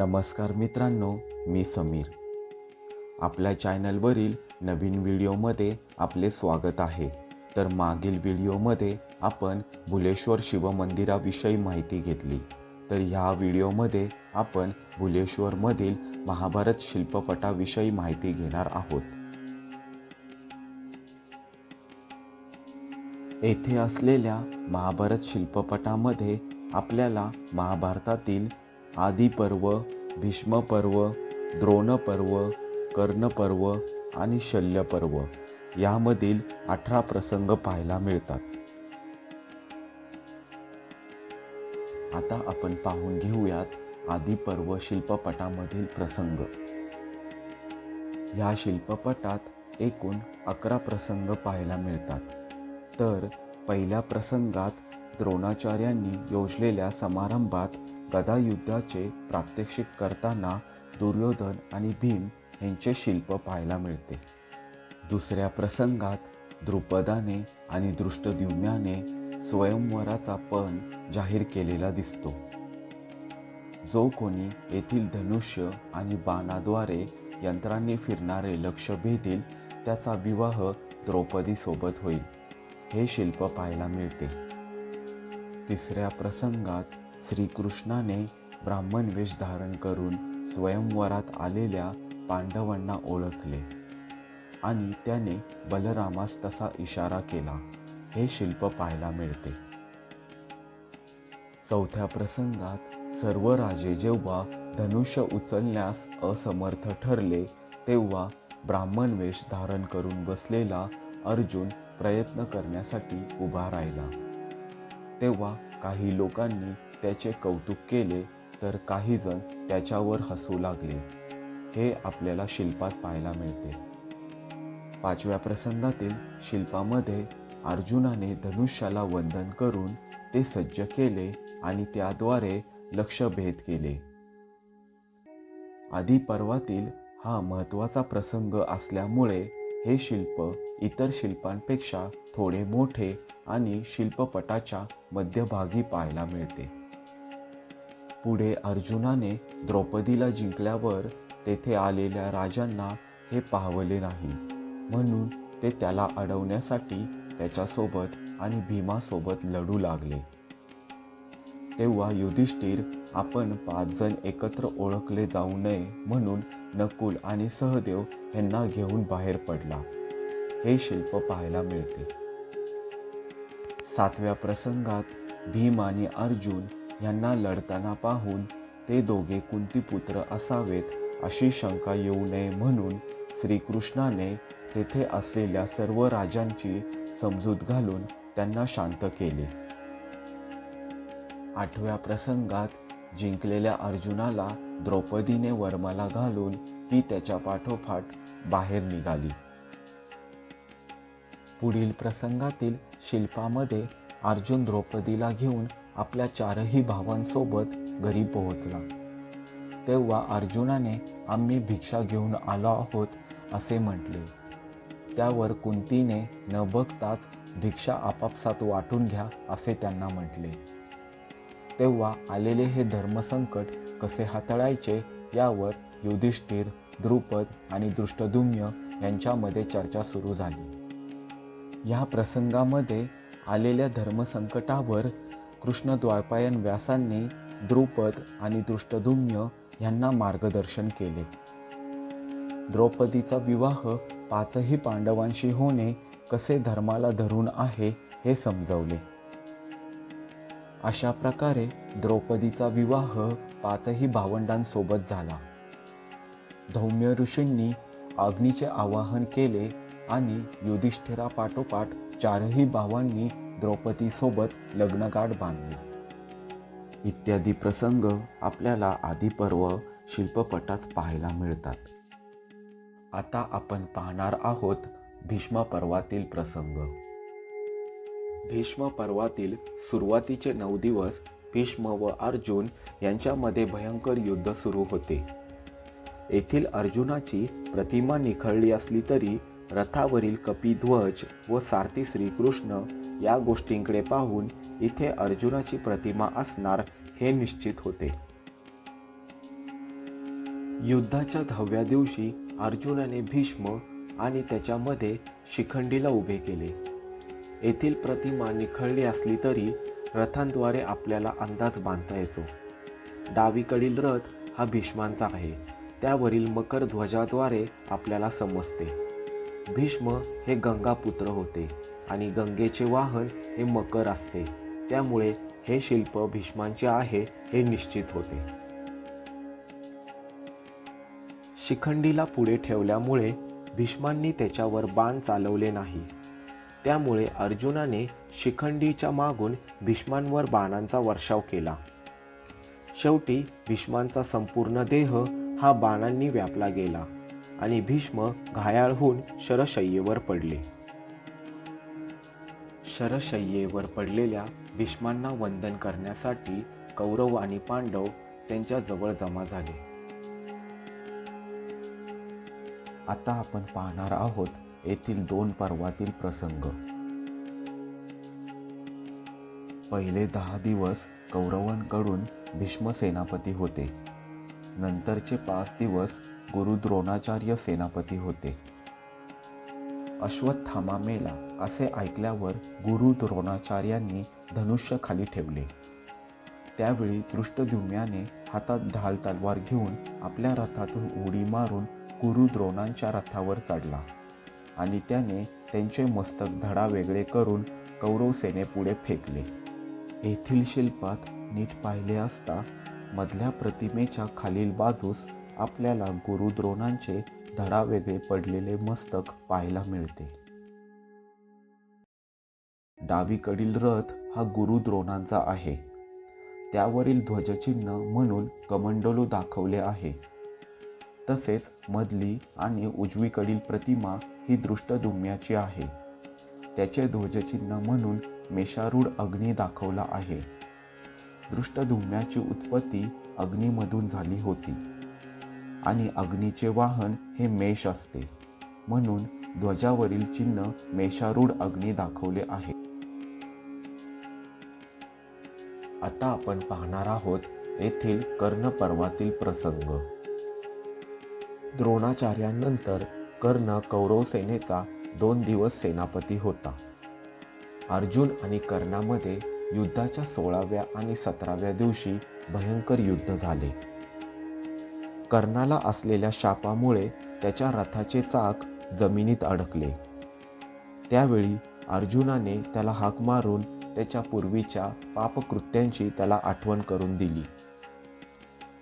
नमस्कार मित्रांनो मी समीर. आपल्या चॅनलवरील नवीन व्हिडिओमध्ये आपले स्वागत आहे. तर मागील व्हिडिओमध्ये आपण भुलेश्वर शिवमंदिराविषयी माहिती घेतली. तर ह्या व्हिडिओमध्ये आपण भुलेश्वरमधील महाभारत शिल्पपटाविषयी माहिती घेणार आहोत. येथे असलेल्या महाभारत शिल्पपटामध्ये आपल्याला महाभारतातील आदिपर्व भीष्मपर्व द्रोणपर्व कर्णपर्व आणि शल्यपर्व यामधील अठरा प्रसंग पाहायला मिळतात. आता आपण पाहून घेऊयात आदिपर्व शिल्पपटामधील प्रसंग. ह्या शिल्पपटात एकूण अकरा प्रसंग पाहायला मिळतात. तर पहिल्या प्रसंगात द्रोणाचार्यांनी योजलेल्या समारंभात गदायुद्धाचे प्रात्यक्षिक करताना दुर्योधन आणि भीम यांचे शिल्प पाहायला मिळते. दुसऱ्या प्रसंगात द्रुपदाने आणि दृष्टद्युम्याने स्वयंवराचा पण जाहीर केलेला दिसतो. जो कोणी येथील धनुष्य आणि बाणाद्वारे यंत्रांनी फिरणारे लक्ष भेदील त्याचा विवाह द्रौपदीसोबत होईल हे शिल्प पाहायला मिळते. तिसऱ्या प्रसंगात श्रीकृष्णाने ब्राह्मण वेश धारण करून स्वयंवरात आलेल्या पांडवांना ओळखले आणि त्याने बलरामास तसा इशारा केला हे शिल्प पाहायला मिळते. चौथ्या प्रसंगात सर्व राजे जेव्हा धनुष्य उचलण्यास असमर्थ ठरले तेव्हा ब्राह्मण वेश धारण करून बसलेला अर्जुन प्रयत्न करण्यासाठी उभा राहिला. तेव्हा काही लोकांनी त्याचे कौतुक केले तर काहीजण त्याच्यावर हसू लागले. हे आपल्याला शिल्पात पाहायला मिळते. पाचव्या प्रसंगातील शिल्पामध्ये अर्जुनाने धनुष्याला वंदन करून ते सज्ज केले आणि त्याद्वारे लक्षभेद केले. आदी पर्वातील हा महत्त्वाचा प्रसंग असल्यामुळे हे शिल्प इतर शिल्पांपेक्षा थोडे मोठे आणि शिल्पपटाच्या मध्यभागी पाहायला मिळते. पुढे अर्जुनाने द्रौपदीला जिंकल्यावर तेथे आलेल्या राजांना हे पाहवले नाही. म्हणून ते त्याला अडवण्यासाठी त्याच्यासोबत आणि भीमासोबत लढू लागले. तेव्हा युधिष्ठिर आपण पाच जण एकत्र ओळखले जाऊ नये म्हणून नकुल आणि सहदेव यांना घेऊन बाहेर पडला. हे शिल्प पाहायला मिळते. सातव्या प्रसंगात भीम आणि अर्जुन यांना लढताना पाहून ते दोघे कुंतीपुत्र असावेत अशी शंका येऊ नये म्हणून श्रीकृष्णाने तेथे असलेल्या सर्व राजांची समजूत घालून त्यांना शांत केले. आठव्या प्रसंगात जिंकलेल्या अर्जुनाला द्रौपदीने वर्माला घालून ती त्याच्या पाठोपाठ बाहेर निघाली. पुढील प्रसंगातील शिल्पामध्ये अर्जुन द्रौपदीला घेऊन आपल्या चारही भावांसोबत घरी पोहोचला. तेव्हा अर्जुनाने आम्ही भिक्षा घेऊन आलो आहोत असे म्हटले. त्यावर कुंतीने न बघताच भिक्षा आपापसात वाटून घ्या असे त्यांना म्हटले. तेव्हा आलेले हे धर्मसंकट कसे हाताळायचे यावर युधिष्ठिर द्रुपद आणि दृष्टदुम्य यांच्यामध्ये चर्चा सुरू झाली. या प्रसंगामध्ये आलेल्या धर्मसंकटावर कृष्ण द्वैपायन व्यासांनी द्रुपद आणि दृष्टधुम्य यांना मार्गदर्शन केले. द्रौपदीचा विवाह पाचही पांडवांशी होणे कसे धर्माला धरून आहे हे समजवले. अशा प्रकारे द्रौपदीचा विवाह पाचही भावंडांसोबत झाला. धौम्य ऋषींनी अग्नीचे आवाहन केले आणि युधिष्ठिरापाठोपाठ चारही भावांनी द्रौपदीसोबत लग्नगाठ बांधली. इत्यादी प्रसंग आपल्याला आदिपर्व शिल्पपटात पाहायला मिळतात. आता आपण पाहणार आहोत भीष्म पर्वातील प्रसंग. भीष्म पर्वातील सुरुवातीचे नऊ दिवस भीष्म व अर्जुन यांच्यामध्ये भयंकर युद्ध सुरू होते. येथील अर्जुनाची प्रतिमा निखळली असली तरी रथावरील कपिध्वज व सारथी श्रीकृष्ण या गोष्टींकडे पाहून इथे अर्जुनाची प्रतिमा असणार हे निश्चित होते. युद्धाच्या दहाव्या दिवशी अर्जुनाने भीष्म आणि त्याच्यामध्ये शिखंडीला उभे केले. येथील प्रतिमा निखळली असली तरी रथांद्वारे आपल्याला अंदाज बांधता येतो. डावीकडील रथ हा भीष्मांचा आहे. त्यावरील मकर ध्वजाद्वारे आपल्याला समजते. भीष्म हे गंगापुत्र होते. आणि गंगेचे वाहन हे मकर असते. त्यामुळे हे शिल्प भीष्मांचे आहे हे निश्चित होते. शिखंडीला पुढे ठेवल्यामुळे भीष्मांनी त्याच्यावर बाण चालवले नाही. त्यामुळे अर्जुनाने शिखंडीच्या मागून भीष्मांवर बाणांचा वर्षाव केला. शेवटी भीष्मांचा संपूर्ण देह हा बाणांनी व्यापला गेला आणि भीष्म घायाळ होऊन शरशय्येवर पडले. शरशय्येवर पडलेल्या भीष्मांना वंदन करण्यासाठी कौरव आणि पांडव त्यांच्या जवळ जमा झाले. आता आपण पाहणार आहोत येथील दोन पर्वातील प्रसंग. पहिले दहा दिवस कौरवांकडून भीष्म सेनापती होते. नंतरचे पाच दिवस गुरु द्रोणाचार्य सेनापती होते. अश्वत्थामा मेला असे ऐकल्यावर गुरु द्रोणाचार्यांनी धनुष्य खाली ठेवले. त्यावेळी दृष्टद्युम्याने हातात ढाल तलवार घेऊन आपल्या रथातून उडी मारून गुरु द्रोणांच्या रथावर चढला आणि त्याने त्यांचे मस्तक धडा वेगळे करून कौरवसेनेपुढे फेकले. येथील शिल्पात नीट पाहिले असता मधल्या प्रतिमेच्या खालील बाजूस आपल्याला गुरुद्रोणांचे धडावेगळे पडलेले मस्तक पाहायला मिळते. डावीकडील रथ हा गुरु द्रोणांचा आहे. त्यावरील ध्वजचिन्ह म्हणून कमंडलू दाखवले आहे. तसेच मधली आणि उजवीकडील प्रतिमा ही दृष्टदुम्याची आहे. त्याचे ध्वजचिन्ह म्हणून मेषारूढ अग्नी दाखवला आहे. दृष्टधुम्याची उत्पत्ती अग्नीमधून झाली होती. आणि अग्नीचे वाहन हे मेष असते. म्हणून ध्वजावरील चिन्ह मेषारूढ अग्नी दाखवले आहे. आता आपण पाहणार आहोत येथील कर्ण पर्वातील प्रसंग. द्रोणाचार्यानंतर कर्ण कौरव सेनेचा दोन दिवस सेनापती होता. अर्जुन आणि कर्णामध्ये युद्धाच्या सोळाव्या आणि सतराव्या दिवशी भयंकर युद्ध झाले. कर्णाला असलेल्या शापामुळे त्याच्या रथाचे चाक जमिनीत अडकले. त्यावेळी अर्जुनाने त्याला हाक मारून त्याच्या पूर्वीच्या पापकृत्यांची त्याला आठवण करून दिली.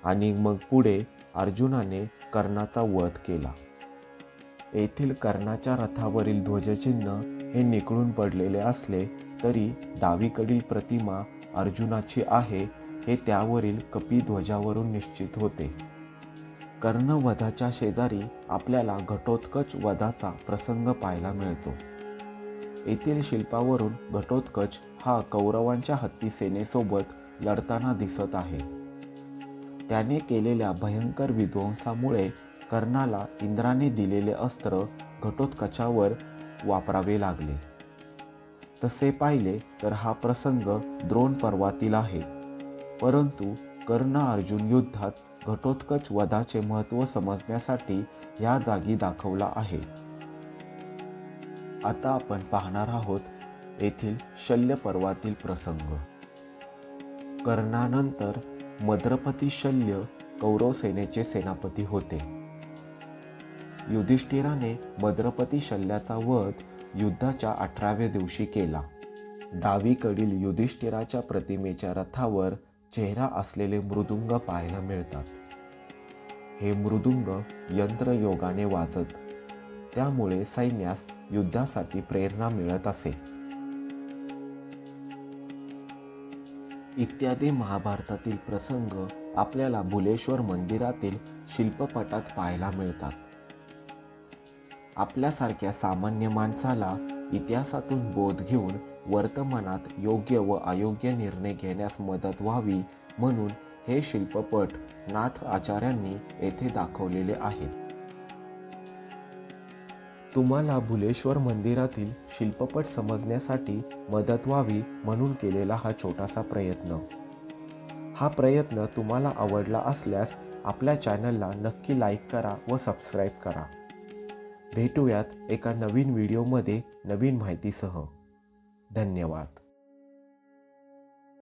आणि मग पुढे अर्जुनाने कर्णाचा वध केला. येथील कर्णाच्या रथावरील ध्वजचिन्ह हे निकळून पडलेले असले तरी डावीकडील प्रतिमा अर्जुनाची आहे हे त्यावरील कपी ध्वजावरून निश्चित होते. कर्णवधाच्या शेजारी आपल्याला घटोत्कच वधाचा प्रसंग पाहायला मिळतो. येथील शिल्पावरून घटोत्कच हा कौरवांच्या हत्ती सेनेसोबत लढताना दिसत आहे. त्याने केलेल्या भयंकर विध्वंसामुळे कर्णाला इंद्राने दिलेले अस्त्र घटोत्कचावर वापरावे लागले. तसे पाहिले तर हा प्रसंग द्रोण पर्वातील आहे. परंतु कर्ण अर्जुन युद्धात घटोत्कच वधाचे महत्त्व समजण्यासाठी या जागी दाखवला आहे. आता आपण पाहणार आहोत येथील शल्य पर्वातील प्रसंग. कर्णानंतर मद्रपती शल्य कौरव सेनेचे सेनापती होते. युधिष्ठिराने मद्रपती शल्याचा वध युद्धाच्या अठराव्या दिवशी केला. डावीकडील युधिष्ठिराच्या प्रतिमेच्या रथावर चेहरा असलेले मृदुंग पाहायला मिळतात. हे मृदुंग यंत्रयोगाने वाजत. त्यामुळे सैन्यास युद्धासाठी प्रेरणा मिळत असे. इत्यादी महाभारतातील प्रसंग आपल्याला भुलेश्वर मंदिरातील शिल्पपटात पाहायला मिळतात. आपल्यासारख्या सामान्य माणसाला इतिहासातून बोध घेऊन वर्तमानात योग्य व अयोग्य निर्णय घेण्यास मदत व्हावी म्हणून हे शिल्पपट नाथ आचार्यांनी येथे दाखवलेले आहेत. तुम्हाला भुलेश्वर मंदिरातील शिल्पपट समजण्यासाठी मदत व्हावी म्हणून केलेला हा छोटासा प्रयत्न. हा प्रयत्न तुम्हाला आवडला असल्यास आपल्या चॅनलला नक्की लाईक करा व सबस्क्राईब करा. भेटूयात एका नवीन व्हिडिओमध्ये नवीन माहितीसह. धन्यवाद.